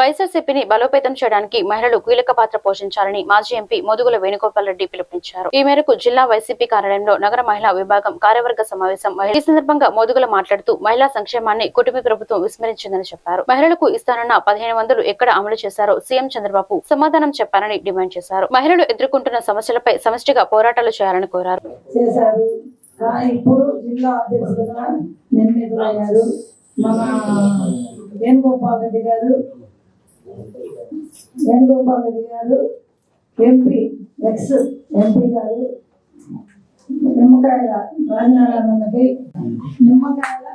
వైఎస్ఆర్సీపీని బలోపేతం చేయడానికి మహిళలు కీలక పాత్ర పోషించాలని మాజీ ఎంపీ మోదుగుల వేణుగోపాల్ రెడ్డి పిలుపునిచ్చారు. ఈ మేరకు జిల్లా వైసీపీ కార్యాలయంలో నగర మహిళా విభాగం కార్యవర్గ సమావేశం ఈ సందర్భంగా మోదుగుల మాట్లాడుతూ మహిళా సంక్షేమాన్ని కుటుంబ ప్రభుత్వం విస్మరించిందని చెప్పారు. మహిళలకు ఇస్తానన్న పదిహేను వందలు ఎక్కడ అమలు చేశారో సీఎం చంద్రబాబు సమాధానం చెప్పాలని డిమాండ్ చేశారు. మహిళలు ఎదుర్కొంటున్న సమస్యలపై సమష్టిగా పోరాటాలు చేయాలని కోరారు. ఇప్పుడు జిల్లా మన వేణుగోపాల్ రెడ్డి గారు వేణుగోపాల్ రెడ్డి గారు ఎంపీ ఎక్స్ ఎంపీ గారు నిమ్మకాయల రాజనారాయణకి నిమ్మకాయల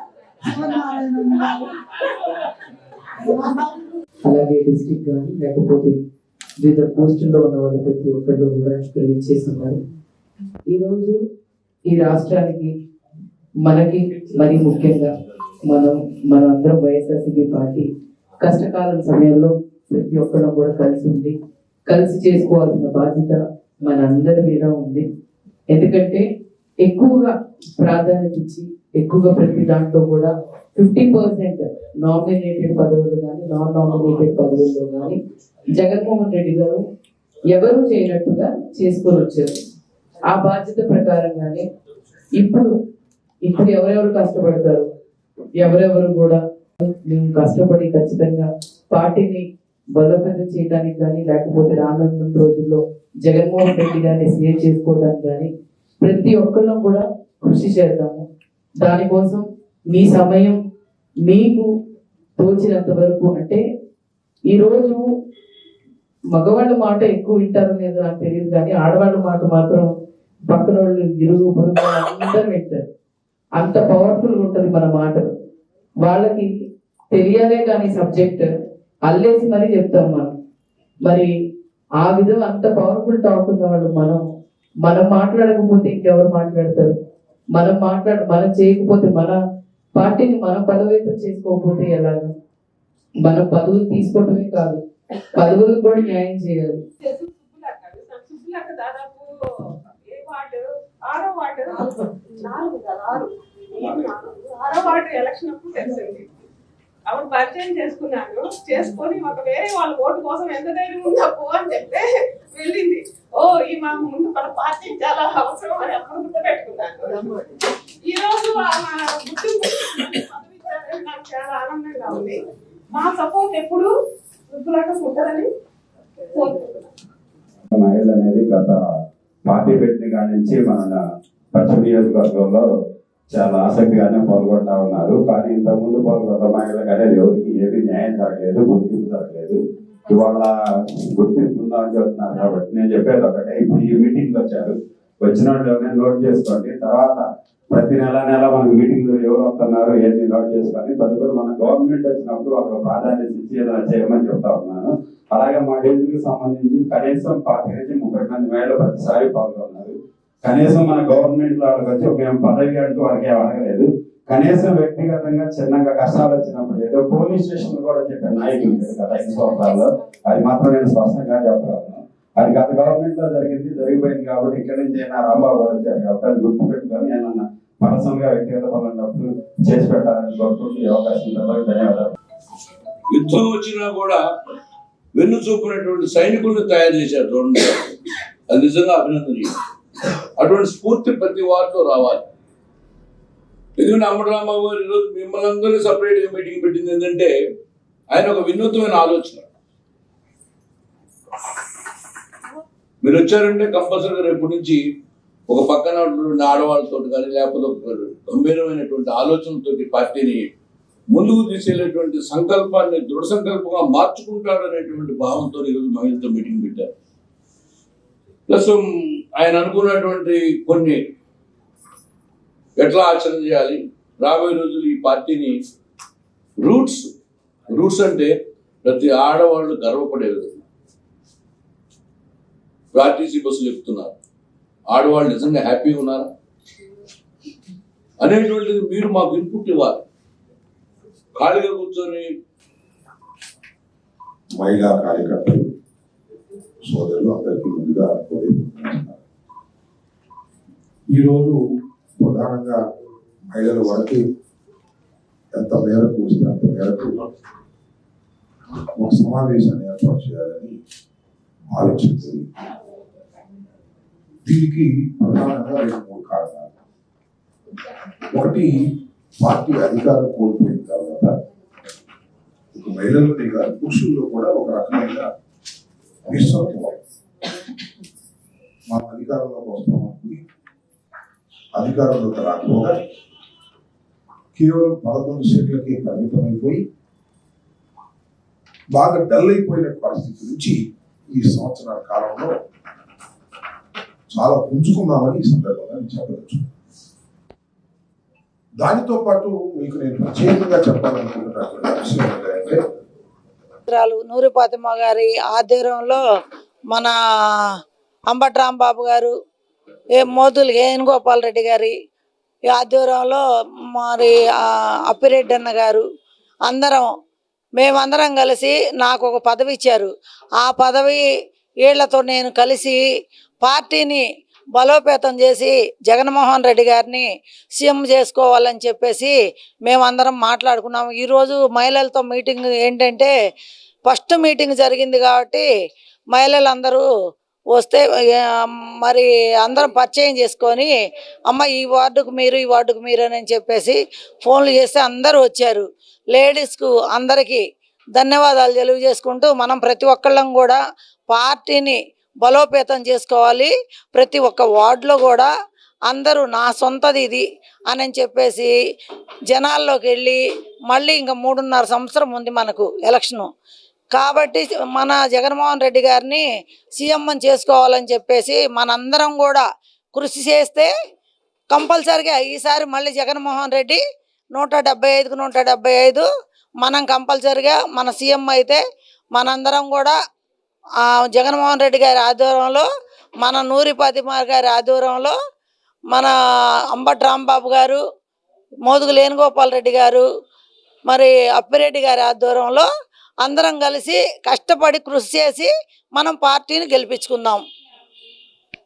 అలాగే డిస్టిక్ కానీ లేకపోతే వివిధ పోస్టుల్లో ఉన్న వాళ్ళు ప్రతి ఒక్కళ్ళు కూడా ఇక్కడ విచ్చేస్తున్నారు ఈరోజు ఈ రాష్ట్రానికి మనకి మరి ముఖ్యంగా మనం మన అందరం వైఎస్ఆర్సీపీ పార్టీ కష్టకాలం సమయంలో ప్రతి ఒక్కరం కూడా కలిసి ఉండి కలిసి చేసుకోవాల్సిన బాధ్యత మన అందరి మీద ఉంది. ఎందుకంటే ఎక్కువగా ప్రాధాన్యత ఇచ్చి ఎక్కువగా ప్రతి దాంట్లో కూడా ఫిఫ్టీ పర్సెంట్ నామినేటెడ్ పదవులు కానీ నాన్ నామినేటెడ్ పదవుల్లో కానీ జగన్మోహన్ రెడ్డి గారు ఎవరు చేయనట్టుగా చేసుకొని వచ్చారు. ఆ బాధ్యత ప్రకారంగానే ఇప్పుడు ఇప్పుడు ఎవరెవరు కష్టపడతారు? ఎవరెవరు కూడా మేము కష్టపడి ఖచ్చితంగా పార్టీని బలోపేతం చేయడానికి కానీ లేకపోతే రానున్న రోజుల్లో జగన్మోహన్ రెడ్డి గారిని సేవ్ చేసుకోవడానికి కానీ ప్రతి ఒక్కళ్ళం కూడా కృషి చేద్దాము. దానికోసం మీ సమయం మీకు తోచినంత వరకు అంటే ఈరోజు మగవాళ్ళ మాట ఎక్కువ వింటారో లేదో నాకు తెలియదు కానీ ఆడవాళ్ళ మాట మాత్రం పక్కన వాళ్ళు ఇరుగు పొరుగు అందరూ వింటారు. అంత పవర్ఫుల్ ఉంటుంది మన మాటలు. వాళ్ళకి తెలియాలే కానీ సబ్జెక్ట్ అల్లేసి మరీ చెప్తాం మనం. మరి ఆ విధం అంత పవర్ఫుల్ టాక్ ఉన్నవాళ్ళు మనం. మనం మాట్లాడకపోతే ఇంకెవరు మాట్లాడతారు? మనం మాట్లాడ మనం చేయకపోతే మన పార్టీని మనం పదవేతం చేసుకోకపోతే ఎలాగా? మనం పదవులు తీసుకోవటమే కాదు పదవులు కూడా న్యాయం చేయాలి. ఆరో. ఆరో వార్డు ఎలక్షన్ అప్పుడు తెలిసింది ఆవిడ పరిచయం చేసుకున్నాను. చేసుకొని ఒక వేరే వాళ్ళ ఓటు కోసం ఎంత ధైర్యం ఉందా పో అని చెప్తే వెళ్ళింది. ఓ ఈ మా ముందు మన పార్టీ చాలా అవసరం అని అప్పుడు గుర్తుపెట్టుకున్నాను ఈ రోజు గుర్తింపు నాకు చాలా ఆనందంగా ఉంది. మా సపోర్ట్ ఎప్పుడు వృద్ధులకు ఉంటుందని కోరుకుంటున్నాను. మహిళలు అనేది గత పార్టీ పెట్టిన కాడి నుంచి మన పశ్చిమ నియోజకవర్గంలో చాలా ఆసక్తిగానే పాల్గొంటా ఉన్నారు. కానీ ఇంతకుముందు పాల్గొన్న మహిళలు అనేది ఎవరికి ఏమీ న్యాయం జరగలేదు గుర్తింపు జరగలేదు. ఇవాళ గుర్తింపు ఉందా అని చెప్తున్నారు కాబట్టి నేను చెప్పేది ఒకటే. ఇప్పుడు ఈ మీటింగ్ వచ్చారు. వచ్చిన వాళ్ళనే నోట్ చేసుకోండి. తర్వాత ప్రతి నెల నెల మన మీటింగ్ ఎవరు వస్తున్నారు ఏంటి నోట్ చేసుకొని తదుపరి మన గవర్నమెంట్ వచ్చినప్పుడు వాళ్ళకి ప్రాధాన్యత ఇచ్చి ఏదైనా చేయమని చెప్తా ఉన్నాను. అలాగే మా డివిజన్కి సంబంధించి కనీసం పాతిక నుంచి ముప్పై మంది మహిళలు ప్రతిసారి పాల్గొన్నారు. కనీసం మన గవర్నమెంట్ వాళ్ళకి వచ్చి మేము పదవి అంటూ వాళ్ళకి ఏం అడగలేదు. కనీసం వ్యక్తిగతంగా చిన్నగా కష్టాలు వచ్చినప్పుడు ఏదో పోలీస్ స్టేషన్ కూడా చెప్పే నాయకులు లేరు గత ఐదు సంవత్సరాల్లో అది మాత్రం నేను స్పష్టంగా చెప్పగలను. అది గత గవర్నమెంట్లో జరిగింది జరిగిపోయింది కాబట్టి ఇక్కడ నుంచి అయినా రాంబాబు గారు వచ్చారు కాబట్టి అది గుర్తు పెట్టుకొని ఏమన్నా మనసంగా వ్యక్తిగత పనులు చేసి పెట్టాలని కోరుకుంటూ అవకాశం ధన్యవాదాలు. యుద్ధం వచ్చినా కూడా వెన్ను చూపినటువంటి సైనికులను తయారు చేశారు చూడండి. అది నిజంగా అభినందనీయం. అటువంటి స్ఫూర్తి ప్రతి వారిలో రావాలి. ఎందుకంటే అమ్మరామావు గారు ఈరోజు మిమ్మల్ని అందరూ సపరేట్గా మీటింగ్ పెట్టింది ఏంటంటే ఆయన ఒక వినూత్నమైన ఆలోచన. మీరు వచ్చారంటే కంపల్సరీగా రేపటి నుంచి ఒక పక్కన ఉన్నటువంటి ఆడవాళ్ళతో కానీ లేకపోతే ఒక గంభీరమైనటువంటి ఆలోచనతో పార్టీని ముందుకు తీసుకెళ్ళేటువంటి సంకల్పాన్ని దృఢ సంకల్పంగా మార్చుకుంటాడు అనేటువంటి భావంతో ఈరోజు మహిళతో మీటింగ్ పెట్టారు. ప్లస్ ఆయన అనుకున్నటువంటి కొన్ని ఎట్లా ఆచరణ చేయాలి? రాబోయే రోజులు ఈ పార్టీని రూట్స్ రూట్స్ అంటే ప్రతి ఆడవాళ్ళు గర్వపడే విధంగా. ఆర్టీసీ బస్సులు ఎక్కుతున్నారు ఆడవాళ్ళు నిజంగా హ్యాపీగా ఉన్నారా? అనేటువంటిది మీరు మాకు ఇన్పుట్ ఇవ్వాలి. ఖాళీగా కూర్చొని మహిళా కార్యకర్తలు సోదరులు అందరికీ ముందుగా ఈరోజు ప్రధానంగా మహిళల వరకు ఎంత మేరకు వస్తే అంత మేరకు ఒక సమావేశాన్ని ఏర్పాటు చేయాలని ఆలోచించింది దీనికి ప్రధానంగా రెండు మూడు కారణాలు. ఒకటి పార్టీ అధికారం కోల్పోయిన తర్వాత ఒక మహిళలనే కాదు పురుషుల్లో కూడా ఒక రకమైన మా మనం అధికారంలోకి వస్తామనుకుని అధికారంలోకి రాకపోగా కేవలం పదకొండు సీట్లకి పరిమితమైపోయి బాగా డల్ అయిపోయిన పరిస్థితి నుంచి ఈ సంవత్సరాల కాలంలో చాలా పుంజుకున్నామని ఈ సందర్భంగా నేను చెప్పవచ్చు దానితో పాటు మీకు నేను ప్రత్యేకంగా చెప్పాలనుకుంటున్న విషయం ఏంటంటే రాలు నూరి గారి ఆధ్వర్యంలో మన అంబటి రాంబాబు గారు ఏ మోతులు వేణుగోపాల్ రెడ్డి గారి ఈ ఆధ్వర్యంలో మరి అప్పిరెడ్డి అన్న గారు అందరం మేమందరం కలిసి నాకు ఒక పదవి ఇచ్చారు. ఆ పదవి వీళ్ళతో నేను కలిసి పార్టీని బలోపేతం చేసి జగన్మోహన్ రెడ్డి గారిని సీఎం చేసుకోవాలని చెప్పేసి మేమందరం మాట్లాడుకున్నాము. ఈరోజు మహిళలతో మీటింగ్ ఏంటంటే ఫస్ట్ మీటింగ్ జరిగింది కాబట్టి మహిళలందరూ వస్తే మరి అందరం పరిచయం చేసుకొని అమ్మ ఈ వార్డుకు మీరు ఈ వార్డుకు మీరు అని చెప్పేసి ఫోన్లు చేస్తే అందరూ వచ్చారు. లేడీస్కు అందరికీ ధన్యవాదాలు తెలియజేసుకుంటూ మనం ప్రతి ఒక్కళ్ళం కూడా పార్టీని బలోపేతం చేసుకోవాలి. ప్రతి ఒక్క వార్డులో కూడా అందరూ నా సొంతది ఇది అని చెప్పేసి జనాల్లోకి వెళ్ళి మళ్ళీ ఇంకా మూడున్నర సంవత్సరం ఉంది మనకు ఎలక్షను. కాబట్టి మన జగన్మోహన్ రెడ్డి గారిని సీఎం చేసుకోవాలని చెప్పేసి మనందరం కూడా కృషి చేస్తే కంపల్సరిగా ఈసారి మళ్ళీ జగన్మోహన్ రెడ్డి నూట డెబ్బై ఐదుకు నూట డెబ్బై ఐదు మనం కంపల్సరిగా మన సీఎం అయితే మనందరం కూడా జగన్మోహన్ రెడ్డి గారి ఆధ్వర్యంలో మన నూరి పాతిమార్ గారి ఆధ్వర్యంలో మన అంబట్ రాంబాబు గారు మోదుగు వేణుగోపాల్ రెడ్డి గారు మరి అప్పిరెడ్డి గారి ఆధ్వర్యంలో అందరం కలిసి కష్టపడి కృషి చేసి మనం పార్టీని గెలిపించుకుందాం.